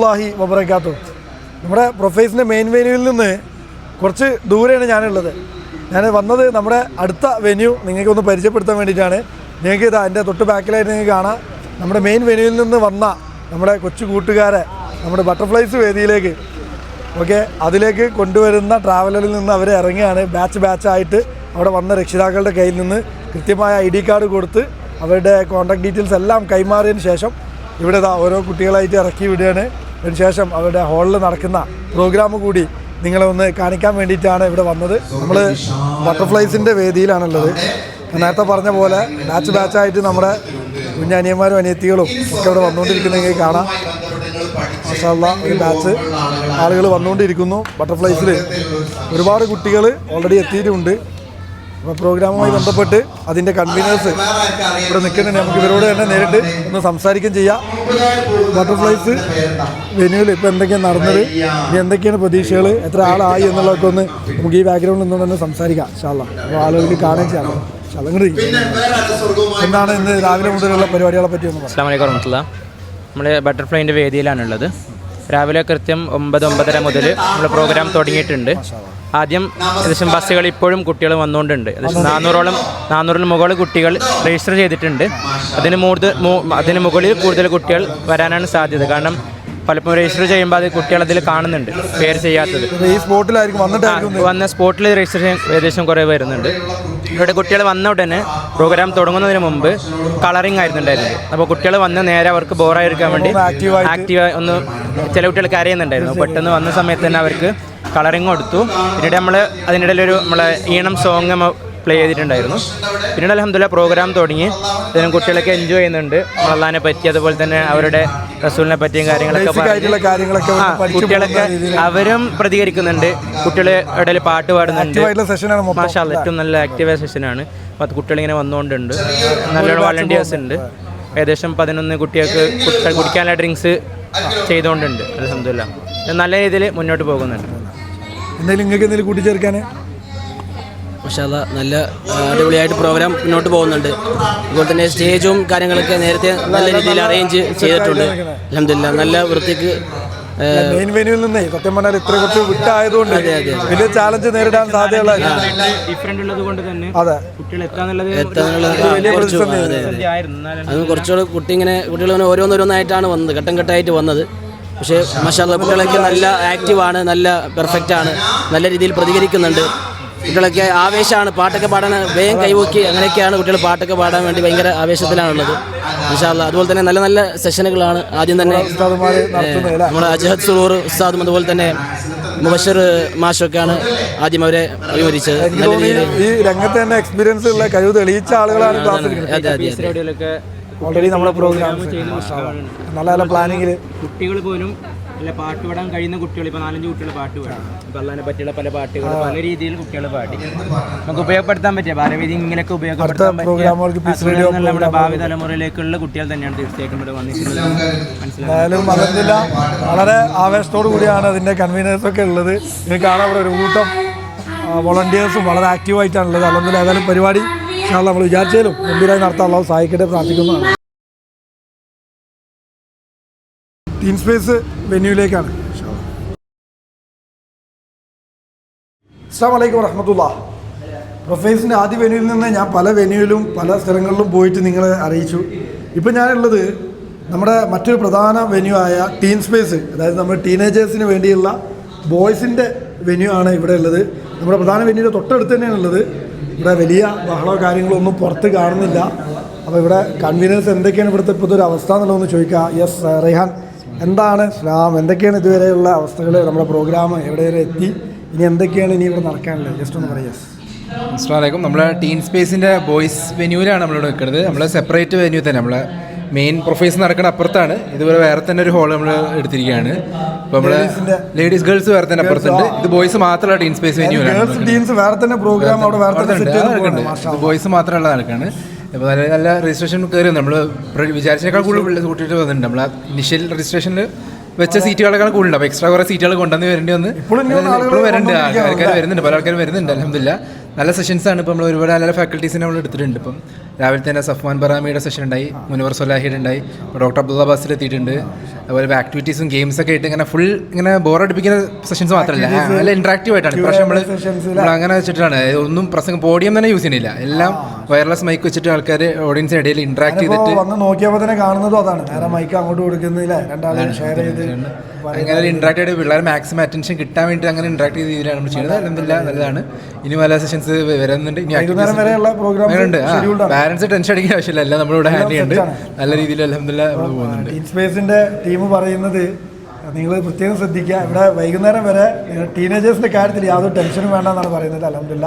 അള്ളാഹി വബറക്കാത്തു നമ്മുടെ പ്രൊഫൈസിന്റെ മെയിൻ വെന്യൂവിൽ നിന്ന് കുറച്ച് ദൂരെയാണ് ഞാനുള്ളത്. ഞാൻ വന്നത് നമ്മുടെ അടുത്ത വെന്യൂ നിങ്ങൾക്ക് ഒന്ന് പരിചയപ്പെടുത്താൻ വേണ്ടിയിട്ടാണ്. നിങ്ങൾക്ക് ഇത് എന്റെ തൊട്ട് ബാക്കിലായിട്ട് നിങ്ങൾക്ക് കാണാം. നമ്മുടെ മെയിൻ വെന്യൂവിൽ നിന്ന് വന്ന നമ്മുടെ കൊച്ചു കൂട്ടുകാരെ നമ്മുടെ ബട്ടർഫ്ലൈസ് വേദിയിലേക്ക്. ഓക്കെ അതിലേക്ക് കൊണ്ടുവരുന്ന ട്രാവലറിൽ നിന്ന് അവർ ഇറങ്ങിയാണ് ബാച്ച് ബാച്ചായിട്ട് അവിടെ വന്ന രക്ഷിതാക്കളുടെ കയ്യിൽ നിന്ന് കൃത്യമായ ഐ ഡി കാർഡ് കൊടുത്ത് അവരുടെ കോൺടാക്ട് ഡീറ്റെയിൽസ് എല്ലാം കൈമാറിയതിന് ശേഷം ഇവിടെ ഓരോ കുട്ടികളായിട്ട് ഇറക്കി വിടുകയാണ്. അതിനുശേഷം അവരുടെ ഹാളിൽ നടക്കുന്ന പ്രോഗ്രാം കൂടി നിങ്ങളെ ഒന്ന് കാണിക്കാൻ വേണ്ടിയിട്ടാണ് ഇവിടെ വന്നത്. നമ്മൾ ബട്ടർഫ്ലൈസിന്റെ വേദിയിലാണുള്ളത്. നേരത്തെ പറഞ്ഞ പോലെ ബാച്ച് ബാച്ചായിട്ട് നമ്മുടെ കുഞ്ഞനിയന്മാരും അനിയത്തികളും ഒക്കെ ഇവിടെ വന്നുകൊണ്ടിരിക്കുന്നത് നിങ്ങൾക്ക് കാണാം. മാഷാല്ല ഒരു ബാച്ച് ആളുകൾ വന്നുകൊണ്ടിരിക്കുന്നു. ബട്ടർഫ്ലൈസിൽ ഒരുപാട് കുട്ടികൾ ഓൾറെഡി എത്തിയിട്ടുണ്ട്. അപ്പോൾ പ്രോഗ്രാമുമായി ബന്ധപ്പെട്ട് അതിന്റെ കൺവീനേഴ്സ് ഇവിടെ നിൽക്കുന്നുണ്ട്. നമുക്ക് ഇവരോട് തന്നെ നേരിട്ട് ഒന്ന് സംസാരിക്കുകയും ചെയ്യാം. ബട്ടർഫ്ലൈസ് വെന്യൂവിൽ ഇപ്പോൾ എന്തൊക്കെയാണ് നടന്നത്? ഇനി എന്തൊക്കെയാണ് പ്രതീക്ഷകൾ? എത്ര ആളായി എന്നുള്ളതൊക്കെ ഒന്ന് നമുക്ക് ഈ ബാക്ക്ഗ്രൗണ്ടിൽ നിന്ന് തന്നെ സംസാരിക്കാം. ഷാള്ള അപ്പോൾ ആളുകൾക്ക് കാണുകയും ചെയ്യാം. എന്താണ് ഇന്ന് രാവിലെ മുതലുള്ള പരിപാടികളെ പറ്റി ഒന്ന് പറയാം നമ്മൾ ബട്ടർഫ്ലൈന്റെ വേദിയിലാണുള്ളത്. രാവിലെ കൃത്യം ഒമ്പത് ഒമ്പതര മുതൽ നമ്മൾ പ്രോഗ്രാം തുടങ്ങിയിട്ടുണ്ട്. ആദ്യം ഏകദേശം ബസ്സുകൾ ഇപ്പോഴും കുട്ടികൾ വന്നുകൊണ്ടുണ്ട്. ഏകദേശം നാനൂറോളം നാനൂറിന് മുകളിൽ കുട്ടികൾ രജിസ്റ്റർ ചെയ്തിട്ടുണ്ട്. അതിന് കൂടുതൽ മു- അതിന് മുകളിൽ കൂടുതൽ കുട്ടികൾ വരാനാണ് സാധ്യത. കാരണം പലപ്പോഴും രജിസ്റ്റർ ചെയ്യുമ്പോൾ അത് കുട്ടികൾ അതിൽ കാണുന്നുണ്ട് പേര് ചെയ്യാത്തത്. ഈ സ്പോട്ടിലായിരിക്കും വന്നിട്ടായിരിക്കും വന്ന സ്പോട്ടിൽ രജിസ്റ്റർ ചെയ്യാൻ ഏകദേശം കുറേ വരുന്നുണ്ട്. ഇവിടെ കുട്ടികൾ വന്ന ഉടനെ പ്രോഗ്രാം തുടങ്ങുന്നതിന് മുമ്പ് കളറിംഗ് ആയിരുന്നുണ്ടായിരുന്നു അപ്പോൾ കുട്ടികൾ വന്ന് നേരെ അവർക്ക് ബോറായിരിക്കാൻ വേണ്ടി ആക്റ്റീവായി ഒന്ന് ചില കുട്ടികൾ കരയുന്നുണ്ടായിരുന്നു പെട്ടെന്ന് വന്ന സമയത്ത് തന്നെ അവർക്ക് കളറിങ് കൊടുത്തു. പിന്നീട് നമ്മൾ അതിനിടയിലൊരു നമ്മളെ ഈണം സോങ് പ്ലേ ചെയ്തിട്ടുണ്ടായിരുന്നു. പിന്നീട് അലഹമ്മദില്ല പ്രോഗ്രാം തുടങ്ങി. ഇതിന് കുട്ടികളൊക്കെ എൻജോയ് ചെയ്യുന്നുണ്ട്. അള്ളഹാനെ പറ്റി അതുപോലെ തന്നെ അവരുടെ റസൂലിനെ പറ്റിയും കാര്യങ്ങളൊക്കെ ആ, കുട്ടികളൊക്കെ അവരും പ്രതികരിക്കുന്നുണ്ട്. കുട്ടികൾ ഇടയിൽ പാട്ട് പാടുന്നുണ്ട്. മാഷാ ഏറ്റവും നല്ല ആക്റ്റീവായ സെഷനാണ് പത്ത് കുട്ടികൾ ഇങ്ങനെ വന്നുകൊണ്ടുണ്ട് നല്ലൊരു വളണ്ടിയേഴ്സ് ഉണ്ട്. ഏകദേശം പതിനൊന്ന് കുട്ടികൾക്ക് കുട്ടികൾ കുടിക്കാനുള്ള ഡ്രിങ്ക്സ് ചെയ്തുകൊണ്ടുണ്ട് അലഹമില്ല നല്ല രീതിയിൽ മുന്നോട്ട് പോകുന്നുണ്ട്. എന്തെങ്കിലും നിങ്ങൾക്ക് എന്തെങ്കിലും കൂട്ടിച്ചേർക്കാൻ മഷാല നല്ല അടിപൊളിയായിട്ട് പ്രോഗ്രാം മുന്നോട്ട് പോകുന്നുണ്ട്. അതുപോലെ തന്നെ സ്റ്റേജും കാര്യങ്ങളൊക്കെ നേരത്തെ നല്ല രീതിയിൽ അറേഞ്ച് ചെയ്തിട്ടുണ്ട്. അലഹമില്ല നല്ല വൃത്തിക്ക് മെയിൻ വെന്യൂവിൽ നിന്നേ സത്യം പറഞ്ഞാൽ ഇത്ര കുറച്ച് വിട്ടായതുകൊണ്ട് വലിയ ചാലഞ്ച് നേരിടാൻ സാധ്യതയുള്ള അതെ. അതെ, അതെ. അത് കുറച്ചുകൂടെ കുട്ടി ഇങ്ങനെ കുട്ടികൾ ഇങ്ങനെ ഓരോന്നോരോന്നായിട്ടാണ് വന്നത് ഘട്ടം ഘട്ടമായിട്ട് വന്നത്. പക്ഷേ മഷാല കുട്ടികളൊക്കെ നല്ല ആക്റ്റീവാണ് നല്ല പെർഫെക്റ്റ് ആണ് നല്ല രീതിയിൽ പ്രതികരിക്കുന്നുണ്ട്. കുട്ടികളൊക്കെ ആവേശമാണ്. പാട്ടൊക്കെ പാടാൻ വേഗം കൈവോക്കി അങ്ങനെയൊക്കെയാണ് കുട്ടികൾ പാട്ടൊക്കെ പാടാൻ വേണ്ടി ഭയങ്കര ആവേശത്തിലാണുള്ളത്. വിശാല അതുപോലെ തന്നെ നല്ല നല്ല സെഷനുകളാണ് ആദ്യം തന്നെ നമ്മുടെ അജഹദ് സുറൂർ ഉസ്താദും അതുപോലെ തന്നെ മുബഷർ മാഷൊക്കെയാണ് ആദ്യം അവരെ അഭിമുഖിച്ചത് നല്ല ഈ രംഗത്ത് തന്നെ എക്സ്പീരിയൻസ് ഉള്ള കഴിവ് തെളിയിച്ച ആളുകളാണ് ക്ലാസ് എടുക്കുന്നത് അതെ അതെ അതെ ഓൾറെഡി നമ്മുടെ പ്രോഗ്രാം നല്ല നല്ല പ്ലാനിങ്ങിൽ കുട്ടികൾ പോലും അല്ല പാട്ട് പാടാൻ കഴിയുന്ന കുട്ടികൾ ഇപ്പോൾ നാലഞ്ച് കുട്ടികൾ പാട്ട് പാടും. ഇപ്പോൾ അള്ളാനെ പറ്റിയുള്ള പല പാട്ടുകൾ പല രീതിയിൽ കുട്ടികൾ പാടി. നമുക്ക് ഉപയോഗപ്പെടുത്താൻ പറ്റിയ ബാലവേദി ഇങ്ങനെയൊക്കെ ഉപയോഗപ്പെടുത്താൻ പറ്റിയ നമ്മുടെ ഭാവി തലമുറയിലേക്കുള്ള കുട്ടികൾ തന്നെയാണ് തീർച്ചയായിട്ടും ഇവിടെ വന്നിട്ടുള്ളത് മനസ്സിലായി? എന്തായാലും അതെന്തില്ല വളരെ ആവേശത്തോടു കൂടിയാണ് അതിന്റെ കൺവീനേഴ്സ് ഒക്കെ ഉള്ളത്. എനിക്ക് കാണാൻ ഒരു കൂട്ടം വോളണ്ടിയേഴ്സും വളരെ ആക്റ്റീവായിട്ടാണ് ഉള്ളത്. അല്ലെങ്കിൽ ഏതായാലും പരിപാടി നമ്മൾ വിചാരിച്ചാലും ഗംഭീരമായി നടത്താനുള്ള സഹായിക്കട്ടെ പ്രാർത്ഥിക്കുന്നതാണ്. ടീം സ്പേസ് വെന്യൂവിലേക്കാണ് അസ്സാം വലൈക്കും വറഹമത്തുള്ള പ്രൊഫൈസിന്റെ ആദ്യ വെന്യൂവിൽ നിന്ന് ഞാൻ പല വെന്യൂവിലും പല സ്ഥലങ്ങളിലും പോയിട്ട് നിങ്ങളെ അറിയിച്ചു. ഇപ്പം ഞാനുള്ളത് നമ്മുടെ മറ്റൊരു പ്രധാന വെന്യൂ ആയ ടീൻ സ്പേസ് അതായത് നമ്മുടെ ടീനേജേഴ്സിന് വേണ്ടിയുള്ള ബോയ്സിന്റെ വെന്യൂ ആണ് ഇവിടെ ഉള്ളത്. നമ്മുടെ പ്രധാന വെന്യൂവിന്റെ തൊട്ടടുത്ത് തന്നെയാണ് ഉള്ളത്. ഇവിടെ വലിയ ബഹളോ കാര്യങ്ങളോ ഒന്നും പുറത്ത് കാണുന്നില്ല. അപ്പോൾ ഇവിടെ കൺവീനേഴ്സ് എന്തൊക്കെയാണ് ഇവിടുത്തെ ഇപ്പോഴത്തെ ഒരു അവസ്ഥ എന്നുള്ളതെന്ന് ചോദിക്കുക യെസ് റെഹാൻ എന്താണ് സ്ലാം എന്തൊക്കെയാണ് ഇതുവരെയുള്ള അവസ്ഥകൾ നമ്മുടെ പ്രോഗ്രാം എവിടെ വരെ എത്തി? ഇനി എന്തൊക്കെയാണ് ഇനി ഇവിടെ നടക്കാനുള്ളത്? ജസ്റ്റ് ഒന്ന് പറയാം അസ്ലാമലൈക്കും നമ്മൾ ടീൻ സ്പേസിന്റെ ബോയ്സ് വെന്യൂവിലാണ് നമ്മളിവിടെ നിൽക്കുന്നത്. നമ്മൾ സെപ്പറേറ്റ് വെന്യൂ തന്നെ. നമ്മളെ മെയിൻ പ്രൊഫൈസ് നടക്കുന്ന അപ്പുറത്താണ്. ഇതുപോലെ വേറെ തന്നെ ഒരു ഹോൾ നമ്മൾ എടുത്തിരിക്കുകയാണ്. അപ്പോൾ നമ്മൾ ലേഡീസ് ഗേൾസ് വേറെ തന്നെ അപ്പുറത്തുണ്ട്. ഇത് ബോയ്സ് മാത്രമുള്ള ടീൻ സ്പേസ് വെന്യൂലാണ് ഗേൾസ് ടീംസ് വേറെ തന്നെ പ്രോഗ്രാം അവിടെ വേറെ തന്നെ സെറ്റ് ചെയ്ത് പോകണം ബോയ്സ് മാത്രമുള്ള നടക്കാണ് അപ്പോൾ നല്ല നല്ല രജിസ്ട്രേഷൻ കയറി നമ്മൾ വിചാരിച്ചേക്കാൾ കൂടുതൽ കൂട്ടിയിട്ട് വന്നിട്ടുണ്ട്. നമ്മൾ ഇനിഷ്യൽ രജിസ്ട്രേഷനിൽ വെച്ച സീറ്റുകളൊക്കെ കൂടുതൽ അപ്പോൾ എക്സ്ട്രാ കുറേ സീറ്റുകൾ കൊണ്ടുവന്ന് വരേണ്ടി വന്ന് ഇപ്പോഴും വരുന്നുണ്ട് ആൾക്കാർ വരുന്നുണ്ട് പല ആൾക്കാരും വരുന്നുണ്ട് അലഹമില്ല നല്ല സെഷൻസ് ആണ് ഇപ്പോൾ നമ്മൾ ഒരുപാട് നല്ല ഫാക്കൽറ്റീസിനെ നമ്മൾ എടുത്തിട്ടുണ്ട്. ഇപ്പം രാവിലെ തന്നെ സഫ്വാൻ ബറാമിയുടെ സെഷൻ ഉണ്ടായി മുനവർ സൊലാഹിയുടെ ഉണ്ടായി ഡോക്ടർ അബ്ദുള്ള ബാസിൽ എത്തിയിട്ടുണ്ട്. അതുപോലെ ആക്ടിവിറ്റീസും ഗെയിംസ് ഒക്കെ ആയിട്ട് ഇങ്ങനെ ഫുൾ ഇങ്ങനെ ബോറടിപ്പിക്കുന്ന സെഷൻസ് മാത്രമല്ല. നല്ല ഇൻട്രാക്റ്റീവ് ആയിട്ടാണ്. ഇപ്രാവശ്യം നമ്മൾ അങ്ങനെ വെച്ചിട്ടാണ്. ഒന്നും പ്രസംഗം പോഡിയം തന്നെ യൂസ് ചെയ്യുന്നില്ല. എല്ലാം വയർലെസ് മൈക്ക് വെച്ചിട്ട് ആൾക്കാർ ഓഡിയൻസിന് ഇടയിൽ ഇന്ററാക്ട് ചെയ്തിട്ട് വന്ന് നോക്കിയപ്പോൾ തന്നെ കാണുന്നതും അതാണ്. നേരെ മൈക്ക് അങ്ങോട്ട് കൊടുക്കുന്നില്ല രണ്ടാളും ഷെയർ ചെയ്ത് അങ്ങനെ ഇന്ററാക്ട് ചെയ്ത് പിള്ളേർ മാക്സിമം അറ്റൻഷൻ കിട്ടാൻ വേണ്ടി അങ്ങനെ ഇന്ററാക്ട് ചെയ്ത് രീതിയിലാണ് നമ്മൾ ചെയ്യുന്നത്. അലഹമില്ല നല്ലതാണ്. ഇനി പല സെഷൻസ് വരുന്നുണ്ട്. ഇനി വൈകുന്നേരം വരെയുള്ള പ്രോഗ്രാം ഉണ്ട് പാരന്റ്സ് ടെൻഷൻ അടിക്കുന്ന ആവശ്യമില്ല. എല്ലാം നമ്മളിവിടെ ഹാൻഡിൽ ചെയ്യുന്നുണ്ട്. നല്ല രീതിയിൽ അലഹമില്ല നമ്മൾ പോകുന്നുണ്ട്. ഇൻസ്പേസിന്റെ ടീം പറയുന്നത് നിങ്ങൾ പ്രത്യേകം ശ്രദ്ധിക്കുക. ഇവിടെ വൈകുന്നേരം വരെ ടീനേജേഴ്സിന്റെ കാര്യത്തിൽ യാതൊരു ടെൻഷനും വേണ്ടെന്നാണ് പറയുന്നത്. അലഹമില്ല